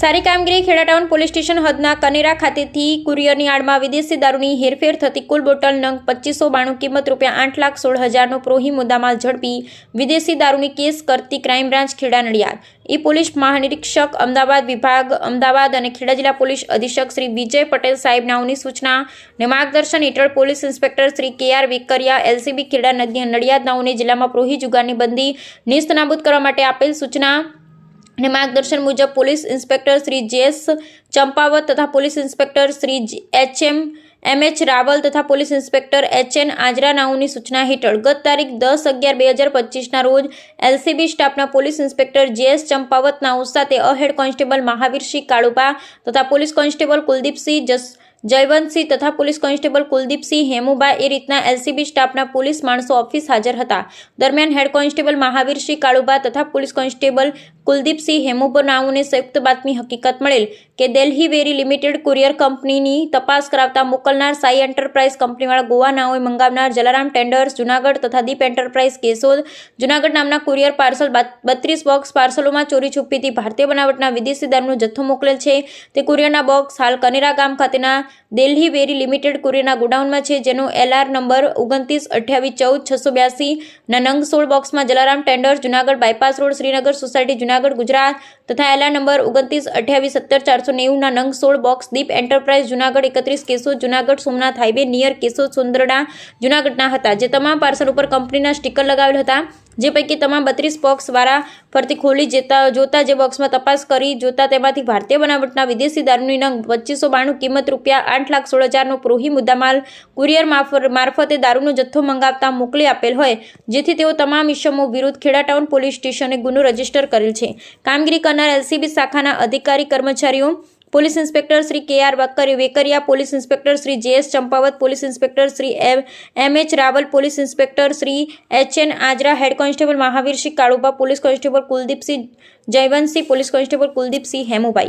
સારી કામગીરી Kheda town police station હદના કનેરા ખાતેથી કુરિયરની આડમાં વિદેશી દારૂની હેરફેર થતી કુલ બોટલ નંગ પચીસો બાણું કિંમત રૂપિયા આઠ લાખ સોળ હજારનો પ્રોહી મુદ્દામાલ ઝડપી વિદેશી દારૂની કેસ કરતી ક્રાઇમ બ્રાન્ચ ખેડા નડિયાદ. એ પોલીસ મહાનિરીક્ષક અમદાવાદ વિભાગ અમદાવાદ અને ખેડા જિલ્લા પોલીસ અધિક્ષક શ્રી વિજય પટેલ સાહેબ નાઓની સૂચના અને માર્ગદર્શન હેઠળ police inspector Shri K R Vekariya, LCB Kheda Nadiad નાઓને જિલ્લામાં પ્રોહી જુગારની બંદી નિસ્ત નાબૂદ કરવા માટે આપેલ સૂચના અને માર્ગદર્શન મુજબ police inspector Shri JS Champavat તથા police inspector Shri H M M H Raval તથા police inspector H N Ajra નાઉની સૂચના હેઠળ ગત તારીખ દસ અગિયાર બે હજાર પચીસના રોજ એલસીબી સ્ટાફના police inspector J S Champavat નાઓ સાથે અહેડ કોન્સ્ટેબલ મહાવીરસિંહ કાળુપા તથા પોલીસ કોન્સ્ટેબલ કુલદીપસિંહ જસ જયવંતસિંહ તથા પોલીસ કોન્સ્ટેબલ કુલદીપસિંહ હેમુબા એ રીતના એલસીબી સ્ટાફના પોલીસ માણસો ઓફિસ હાજર હતા. દરમિયાન હેડ કોન્સ્ટેબલ મહાવીરસિંહ કાળુબા તથા પોલીસ કોન્સ્ટેબલ કુલદીપસિંહ હેમુબા નાઉને સંયુક્ત બાતમી હકીકત મળેલ કે દિલ્હી વેરી લિમિટેડ કુરિયર કંપનીની તપાસ કરાવતા મોકલનાર સાઈ એન્ટરપ્રાઇઝ કંપનીવાળા ગોવા નાઓએ મંગાવનાર જલારામ ટેન્ડર્સ, જુનાગઢ તથા દીપ એન્ટરપ્રાઇઝ કેશોદ, જુનાગઢ નામના કુરિયર પાર્સલ બત્રીસ બોક્સ પાર્સલોમાં ચોરી છુપીથી ભારતીય બનાવટના વિદેશી દારૂનો જથ્થો મોકલેલ છે. તે કુરિયરના બોક્સ હાલ કનેરા ગામ ખાતેના દિલ્હી વેરી લિમિટેડ કુરિયરના ગોડાઉનમાં છે, જેનો એલઆર નંબર ઓગણત્રીસ, અઠ્યાવીસ, ચૌદ, છસો બ્યાસી નંગ સોળ બોક્સમાં Jalaram tender, Junagadh bypass road, Shrinagar society, Junagadh, Gujarat તથા એલઆર નંબર ઓગણત્રીસ, અઠ્યાવીસ, સત્તર, ચારસો નેવુંના નંગ સોળ બોક્સ દીપ એન્ટરપ્રાઇઝ જુનાગઢ એકત્રીસ કેસો, જુનાગઢ સોમનાથ હાઈવે, નિયર કેસો, સુંદરડા જુનાગઢના હતા, જે તમામ પાર્સલ ઉપર કંપનીના સ્ટીકર લગાવેલ હતા. જે પૈકી તમામ બત્રીસ બોક્સ દ્વારા ફરતી ખોલી જતા, જોતા જે બોક્સમાં તપાસ કરી, જોતા તેમાંથી ભારતીય બનાવટના વિદેશી દારૂની નંગ પચીસો બાણું કિંમત રૂપિયા આઠ લાખ સોળ હજારનો પ્રોહી મુદ્દામાલ કુરિયર મારફ- મારફતે દારૂનો જથ્થો મંગાવતા મોકલી આપેલ હોય, જેથી તેઓ તમામ ઇસમો વિરુદ્ધ ખેડા ટાઉન પોલીસ સ્ટેશને ગુનો રજિસ્ટર કરેલ છે. કામગીરી કરનાર એલસીબી શાખાના અધિકારી કર્મચારીઓ police inspector Shri K R વક્કર Vekariya police inspector Shri J S Champavat, police inspector Shri M M H Raval, police inspector Shri H N Ajra, head constable Mahavirsinh Kaluba police constable Kuldeepsinh Jayvantsinh, police constable Kuldeepsinh Hemubhai.